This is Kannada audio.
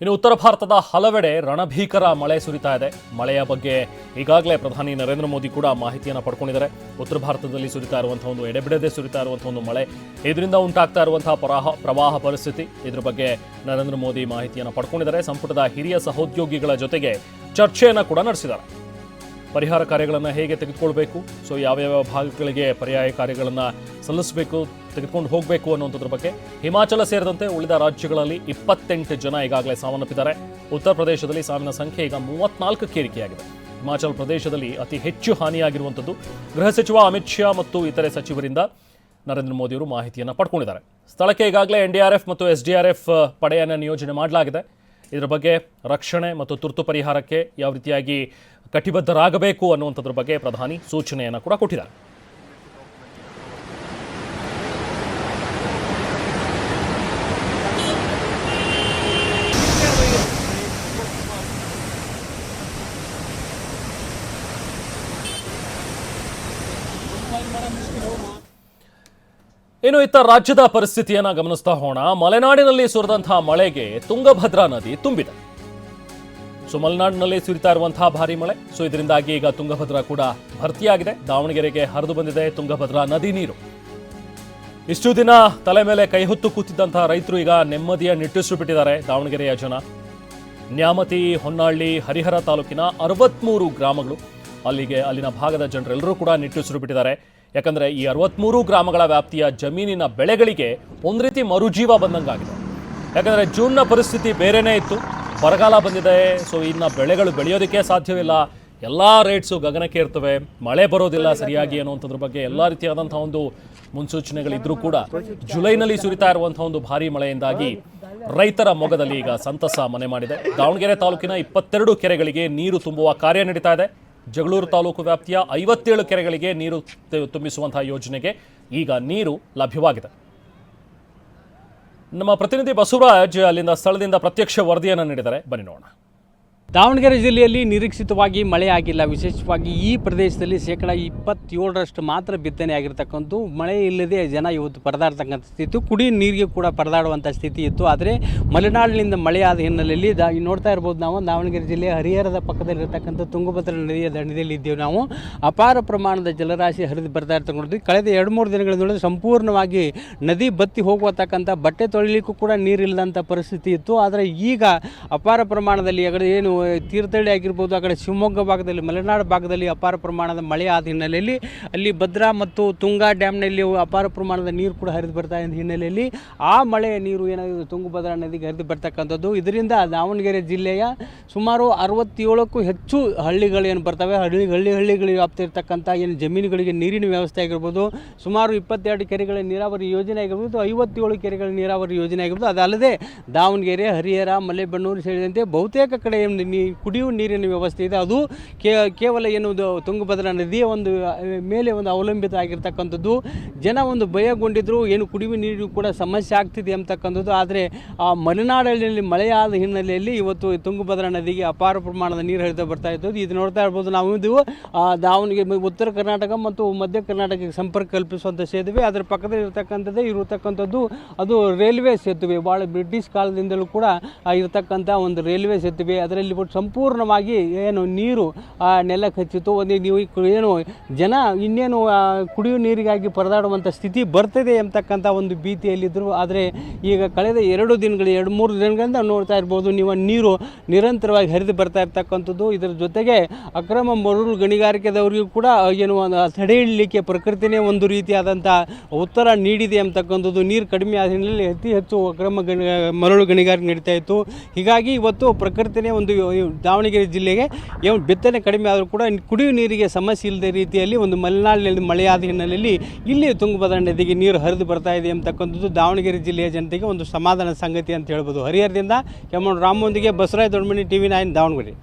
ಇನ್ನು ಉತ್ತರ ಭಾರತದ ಹಲವೆಡೆ ರಣಭೀಕರ ಮಳೆ ಸುರಿತಾ ಇದೆ. ಮಳೆಯ ಬಗ್ಗೆ ಈಗಾಗಲೇ ಪ್ರಧಾನಿ ನರೇಂದ್ರ ಮೋದಿ ಕೂಡ ಮಾಹಿತಿಯನ್ನು ಪಡ್ಕೊಂಡಿದ್ದಾರೆ. ಉತ್ತರ ಭಾರತದಲ್ಲಿ ಸುರಿತಾ ಇರುವಂತಹ ಒಂದು ಎಡೆಬಿಡದೆ ಸುರಿತಾ ಇರುವಂತಹ ಒಂದು ಮಳೆ ಇದರಿಂದ ಉಂಟಾಗ್ತಾ ಇರುವಂತಹ ಪ್ರವಾಹ ಪ್ರವಾಹ ಪರಿಸ್ಥಿತಿ ಇದ್ರ ಬಗ್ಗೆ ನರೇಂದ್ರ ಮೋದಿ ಮಾಹಿತಿಯನ್ನು ಪಡ್ಕೊಂಡಿದ್ದಾರೆ. ಸಂಪುಟದ ಹಿರಿಯ ಸಹೋದ್ಯೋಗಿಗಳ ಜೊತೆಗೆ ಚರ್ಚೆಯನ್ನು ಕೂಡ ನಡೆಸಿದ್ದಾರೆ. ಪರಿಹಾರ ಕಾರ್ಯಗಳನ್ನು ಹೇಗೆ ತೆಗೆದುಕೊಳ್ಬೇಕು? ಸೊ ಯಾವ್ಯಾವ ಭಾಗಗಳಿಗೆ ಪರ್ಯಾಯ ಕಾರ್ಯಗಳನ್ನು ಸಲ್ಲಿಸಬೇಕು, ತೆಗೆದುಕೊಂಡು ಹೋಗಬೇಕು ಅನ್ನುವಂಥದ್ರ ಬಗ್ಗೆ ಹಿಮಾಚಲ ಸೇರಿದಂತೆ ಉಳಿದ ರಾಜ್ಯಗಳಲ್ಲಿ ಇಪ್ಪತ್ತೆಂಟು ಜನ ಈಗಾಗಲೇ ಸಾವನ್ನಪ್ಪಿದ್ದಾರೆ. ಉತ್ತರ ಪ್ರದೇಶದಲ್ಲಿ ಸಾವಿನ ಸಂಖ್ಯೆ ಈಗ ಮೂವತ್ನಾಲ್ಕಕ್ಕೆ ಏರಿಕೆಯಾಗಿದೆ. ಹಿಮಾಚಲ ಪ್ರದೇಶದಲ್ಲಿ ಅತಿ ಹೆಚ್ಚು ಹಾನಿಯಾಗಿರುವಂಥದ್ದು ಗೃಹ ಸಚಿವ ಅಮಿತ್ ಶಾ ಮತ್ತು ಇತರೆ ಸಚಿವರಿಂದ ನರೇಂದ್ರ ಮೋದಿಯವರು ಮಾಹಿತಿಯನ್ನು ಪಡ್ಕೊಂಡಿದ್ದಾರೆ. ಸ್ಥಳಕ್ಕೆ ಈಗಾಗಲೇ ಎನ್ ಡಿ ಆರ್ ಎಫ್ ಮತ್ತು ಎಸ್ ಡಿ ಆರ್ ಎಫ್ ಪಡೆಯನ್ನು ನಿಯೋಜನೆ ಮಾಡಲಾಗಿದೆ. ಇದರ ಬಗ್ಗೆ ರಕ್ಷಣೆ ಮತ್ತು ತುರ್ತು ಪರಿಹಾರಕ್ಕೆ ಯಾವ ರೀತಿಯಾಗಿ ಕಟಿಬದ್ಧರಾಗಬೇಕು ಅನ್ನುವಂಥದ್ರ ಬಗ್ಗೆ ಪ್ರಧಾನಿ ಸೂಚನೆಯನ್ನು ಕೂಡ ಕೊಟ್ಟಿದ್ದಾರೆ. ಇನ್ನು ಇತ್ತ ರಾಜ್ಯದ ಪರಿಸ್ಥಿತಿಯನ್ನು ಗಮನಿಸ್ತಾ ಹೋಣ. ಮಲೆನಾಡಿನಲ್ಲಿ ಸುರಿದಂತಹ ಮಳೆಗೆ ತುಂಗಭದ್ರಾ ನದಿ ತುಂಬಿದೆ. ಸೊ ಮಲೆನಾಡಿನಲ್ಲಿ ಸುರಿತಾ ಇರುವಂತಹ ಭಾರಿ ಮಳೆ. ಸೊ ಇದರಿಂದಾಗಿ ಈಗ ತುಂಗಭದ್ರಾ ಕೂಡ ಭರ್ತಿಯಾಗಿದೆ. ದಾವಣಗೆರೆಗೆ ಹರಿದು ಬಂದಿದೆ ತುಂಗಭದ್ರಾ ನದಿ ನೀರು. ಇಷ್ಟು ದಿನ ತಲೆ ಮೇಲೆ ಕೈ ಹೊತ್ತು ಕೂತಿದ್ದಂತಹ ರೈತರು ಈಗ ನೆಮ್ಮದಿಯ ನಿಟ್ಟುಸಿರು ಬಿಟ್ಟಿದ್ದಾರೆ ದಾವಣಗೆರೆಯ ಜನ. ನ್ಯಾಮತಿ, ಹೊನ್ನಾಳಿ, ಹರಿಹರ ತಾಲೂಕಿನ ಅರವತ್ಮೂರು ಗ್ರಾಮಗಳು ಅಲ್ಲಿಗೆ ಅಲ್ಲಿನ ಭಾಗದ ಜನರೆಲ್ಲರೂ ಕೂಡ ನಿಟ್ಟುಸಿರು ಬಿಟ್ಟಿದ್ದಾರೆ. ಯಾಕಂದ್ರೆ ಈ ಅರವತ್ಮೂರು ಗ್ರಾಮಗಳ ವ್ಯಾಪ್ತಿಯ ಜಮೀನಿನ ಬೆಳೆಗಳಿಗೆ ಒಂದು ರೀತಿ ಮರುಜೀವ ಬಂದಂಗಾಗಿದೆ. ಯಾಕಂದ್ರೆ ಜೂನ್ನ ಪರಿಸ್ಥಿತಿ ಬೇರೆನೇ ಇತ್ತು. ಬರಗಾಲ ಬಂದಿದೆ ಸೊ ಇನ್ನು ಬೆಳೆಗಳು ಬೆಳೆಯೋದಕ್ಕೆ ಸಾಧ್ಯವಿಲ್ಲ. ಎಲ್ಲ ರೇಟ್ಸು ಗಗನಕ್ಕೆ ಇರ್ತವೆ ಮಳೆ ಬರೋದಿಲ್ಲ ಸರಿಯಾಗಿ ಅನ್ನುವಂಥದ್ರ ಬಗ್ಗೆ ಎಲ್ಲ ರೀತಿಯಾದಂಥ ಒಂದು ಮುನ್ಸೂಚನೆಗಳಿದ್ರೂ ಕೂಡ ಜುಲೈನಲ್ಲಿ ಸುರಿತಾ ಇರುವಂಥ ಒಂದು ಭಾರಿ ಮಳೆಯಿಂದಾಗಿ ರೈತರ ಮೊಗದಲ್ಲಿ ಈಗ ಸಂತಸ ಮನೆ ಮಾಡಿದೆ. ದಾವಣಗೆರೆ ತಾಲೂಕಿನ ಇಪ್ಪತ್ತೆರಡು ಕೆರೆಗಳಿಗೆ ನೀರು ತುಂಬುವ ಕಾರ್ಯ ನಡೀತಾ ಇದೆ. ಜಗಳೂರು ತಾಲೂಕು ವ್ಯಾಪ್ತಿಯ ಐವತ್ತೇಳು ಕೆರೆಗಳಿಗೆ ನೀರು ತುಂಬಿಸುವಂತಹ ಯೋಜನೆಗೆ ಈಗ ನೀರು ಲಭ್ಯವಾಗಿದೆ. ನಮ್ಮ ಪ್ರತಿನಿಧಿ ಬಸವರಾಜ್ ಅಲ್ಲಿಂದ ಸ್ಥಳದಿಂದ ಪ್ರತ್ಯಕ್ಷ ವರದಿಯನ್ನು ನೀಡಿದ್ದಾರೆ. ಬನ್ನಿ ನೋಡೋಣ. ದಾವಣಗೆರೆ ಜಿಲ್ಲೆಯಲ್ಲಿ ನಿರೀಕ್ಷಿತವಾಗಿ ಮಳೆ ಆಗಿಲ್ಲ ವಿಶೇಷವಾಗಿ ಈ ಪ್ರದೇಶದಲ್ಲಿ ಶೇಕಡ ಇಪ್ಪತ್ತೇಳರಷ್ಟು ಮಾತ್ರ ಬಿತ್ತನೆ ಆಗಿರ್ತಕ್ಕಂಥ ಮಳೆ ಇಲ್ಲದೆ ಜನ ಇವತ್ತು ಪರದಾಡ್ತಕ್ಕಂಥ ಸ್ಥಿತಿ. ಇತ್ತು ಕುಡಿ ನೀರಿಗೆ ಕೂಡ ಪರದಾಡುವಂಥ ಸ್ಥಿತಿ ಇತ್ತು. ಆದರೆ ಮಲೆನಾಡಿನಿಂದ ಮಳೆಯಾದ ಹಿನ್ನೆಲೆಯಲ್ಲಿ ದಾ ನೋಡ್ತಾ ಇರ್ಬೋದು ನಾವು, ದಾವಣಗೆರೆ ಜಿಲ್ಲೆಯ ಹರಿಹರದ ಪಕ್ಕದಲ್ಲಿರ್ತಕ್ಕಂಥ ತುಂಗಭದ್ರಾ ನದಿಯ ದಂಡೆಯಲ್ಲಿ ಇದ್ದೇವೆ ನಾವು. ಅಪಾರ ಪ್ರಮಾಣದ ಜಲರಾಶಿ ಹರಿದು ಬರ್ತಾ ಇರ್ತಕ್ಕಂಥದ್ದು. ಕಳೆದ ಎರಡು ಮೂರು ದಿನಗಳಿಂದ ಸಂಪೂರ್ಣವಾಗಿ ನದಿ ಬತ್ತಿ ಹೋಗುವತಕ್ಕಂಥ ಬಟ್ಟೆ ತೊಳಿಲಿಕ್ಕೂ ಕೂಡ ನೀರಿಲ್ಲದಂಥ ಪರಿಸ್ಥಿತಿ ಇತ್ತು. ಆದರೆ ಈಗ ಅಪಾರ ಪ್ರಮಾಣದಲ್ಲಿ ಏನು ತೀರ್ಥಹಳ್ಳಿ ಆಗಿರ್ಬೋದು, ಆ ಕಡೆ ಶಿವಮೊಗ್ಗ ಭಾಗದಲ್ಲಿ, ಮಲೆನಾಡು ಭಾಗದಲ್ಲಿ ಅಪಾರ ಪ್ರಮಾಣದ ಮಳೆ ಆದ ಹಿನ್ನೆಲೆಯಲ್ಲಿ, ಅಲ್ಲಿ ಭದ್ರಾ ಮತ್ತು ತುಂಗಾ ಡ್ಯಾಮ್ನಲ್ಲಿ ಅಪಾರ ಪ್ರಮಾಣದ ನೀರು ಕೂಡ ಹರಿದು ಬರ್ತಾ ಇದ್ದ ಹಿನ್ನೆಲೆಯಲ್ಲಿ ಆ ಮಳೆಯ ನೀರು ಏನಾಗಿದೆ ತುಂಗಭದ್ರಾ ನದಿಗೆ ಹರಿದು ಬರ್ತಕ್ಕಂಥದ್ದು. ಇದರಿಂದ ದಾವಣಗೆರೆ ಜಿಲ್ಲೆಯ ಸುಮಾರು ಅರವತ್ತೇಳಕ್ಕೂ ಹೆಚ್ಚು ಹಳ್ಳಿಗಳು ಏನು ಬರ್ತವೆ. ಹಳ್ಳಿ ಹಳ್ಳಿ ಹಳ್ಳಿಗಳಿಗೆ ವ್ಯಾಪ್ತಿರ್ತಕ್ಕಂಥ ಏನು ಜಮೀನುಗಳಿಗೆ ನೀರಿನ ವ್ಯವಸ್ಥೆ ಆಗಿರ್ಬೋದು, ಸುಮಾರು ಇಪ್ಪತ್ತೆರಡು ಕೆರೆಗಳ ನೀರಾವರಿ ಯೋಜನೆ ಆಗಿರ್ಬೋದು, ಐವತ್ತೇಳು ಕೆರೆಗಳ ನೀರಾವರಿ ಯೋಜನೆ ಆಗಿರ್ಬೋದು. ಅದಲ್ಲದೆ ದಾವಣಗೆರೆ, ಹರಿಹರ, ಮಲೆಬೆನ್ನೂರು ಸೇರಿದಂತೆ ಬಹುತೇಕ ಕಡೆ ಏನು ನೀ ಕುಡಿಯುವ ನೀರಿನ ವ್ಯವಸ್ಥೆ ಇದೆ. ಅದು ಕೇವಲ ಏನು ತುಂಗಭದ್ರಾ ನದಿಯ ಒಂದು, ಮೇಲೆ ಒಂದು ಅವಲಂಬಿತ ಆಗಿರ್ತಕ್ಕಂಥದ್ದು. ಜನ ಒಂದು ಭಯಗೊಂಡಿದ್ರು, ಏನು ಕುಡಿಯುವ ನೀರು ಕೂಡ ಸಮಸ್ಯೆ ಆಗ್ತಿದೆ ಅಂತಕ್ಕಂಥದ್ದು. ಆದರೆ ಆ ಮಲೆನಾಡಲ್ಲಿ ಮಳೆಯಾದ ಹಿನ್ನೆಲೆಯಲ್ಲಿ ಇವತ್ತು ತುಂಗಭದ್ರಾ ನದಿಗೆ ಅಪಾರ ಪ್ರಮಾಣದ ನೀರು ಹರಿದು ಬರ್ತಾ ಇತ್ತು ಇದು ನೋಡ್ತಾ ಇರ್ಬೋದು ನಾವು ಇದು ದಾವಣಗೆರೆ, ಉತ್ತರ ಕರ್ನಾಟಕ ಮತ್ತು ಮಧ್ಯ ಕರ್ನಾಟಕಕ್ಕೆ ಸಂಪರ್ಕ ಕಲ್ಪಿಸುವಂಥ ಸೇತುವೆ. ಅದರ ಪಕ್ಕದಲ್ಲಿ ಇರತಕ್ಕಂಥದ್ದೇ, ಇರತಕ್ಕಂಥದ್ದು ಅದು ರೈಲ್ವೆ ಸೇತುವೆ. ಭಾಳ ಬ್ರಿಟಿಷ್ ಕಾಲದಿಂದಲೂ ಕೂಡ ಇರತಕ್ಕಂಥ ಒಂದು ರೈಲ್ವೆ ಸೇತುವೆ. ಅದರಲ್ಲಿ ಬಿಟ್ಟು ಸಂಪೂರ್ಣವಾಗಿ ಏನು ನೀರು ನೆಲಕ್ಕೆ ಹಚ್ಚಿತ್ತು ಒಂದು ನೀವು ಏನು ಜನ ಇನ್ನೇನು ಕುಡಿಯುವ ನೀರಿಗಾಗಿ ಪರದಾಡುವಂಥ ಸ್ಥಿತಿ ಬರ್ತದೆ ಎಂಬತಕ್ಕಂಥ ಒಂದು ಭೀತಿಯಲ್ಲಿದ್ದರು ಆದರೆ ಈಗ ಕಳೆದ ಎರಡು ದಿನಗಳು, ಎರಡು ಮೂರು ದಿನಗಳಿಂದ ನೋಡ್ತಾ ಇರ್ಬೋದು, ನೀವು ನೀರು ನಿರಂತರವಾಗಿ ಹರಿದು ಬರ್ತಾ ಇರ್ತಕ್ಕಂಥದ್ದು. ಇದರ ಜೊತೆಗೆ ಅಕ್ರಮ ಮರಳು ಗಣಿಗಾರಿಕೆದವರಿಗೂ ಕೂಡ ಏನು ತಡೆ ಹಿಡಲಿಕ್ಕೆ ಪ್ರಕೃತಿನೇ ಒಂದು ರೀತಿಯಾದಂಥ ಉತ್ತರ ನೀಡಿದೆ ಅಂತಕ್ಕಂಥದ್ದು ನೀರು ಕಡಿಮೆ ಆದ ಹಿನ್ನೆಲೆಯಲ್ಲಿ ಅತಿ ಹೆಚ್ಚು ಅಕ್ರಮ ಗಣಿ ಮರಳು ಗಣಿಗಾರಿಕೆ ನಡೀತಾ ಇತ್ತು. ಹೀಗಾಗಿ ಇವತ್ತು ಪ್ರಕೃತಿನೇ ಒಂದು ದಾವಣಗೆರೆ ಜಿಲ್ಲೆಗೆ ಏನು ಬಿತ್ತನೆ ಕಡಿಮೆ ಆದರೂ ಕೂಡ ಕುಡಿಯುವ ನೀರಿಗೆ ಸಮಸ್ಯೆ ಇಲ್ಲದ ರೀತಿಯಲ್ಲಿ ಒಂದು ಮಲೆನಾಡಿನಲ್ಲಿ ಮಳೆಯಾದ ಹಿನ್ನೆಲೆಯಲ್ಲಿ ಇಲ್ಲಿ ತುಂಗಭದ್ರಾ ನದಿಗೆ ನೀರು ಹರಿದು ಬರ್ತಾ ಇದೆ ಅಂತಕ್ಕಂಥದ್ದು ದಾವಣಗೆರೆ ಜಿಲ್ಲೆಯ ಜನತೆಗೆ ಒಂದು ಸಮಾಧಾನ ಸಂಗತಿ ಅಂತ ಹೇಳ್ಬೋದು. ಹರಿಹರದಿಂದ ಕೆಮ್ಮಣ್ಣು ರಾಮೊಂದಿಗೆ Basavaraya Doddamani T V nine Davanagere.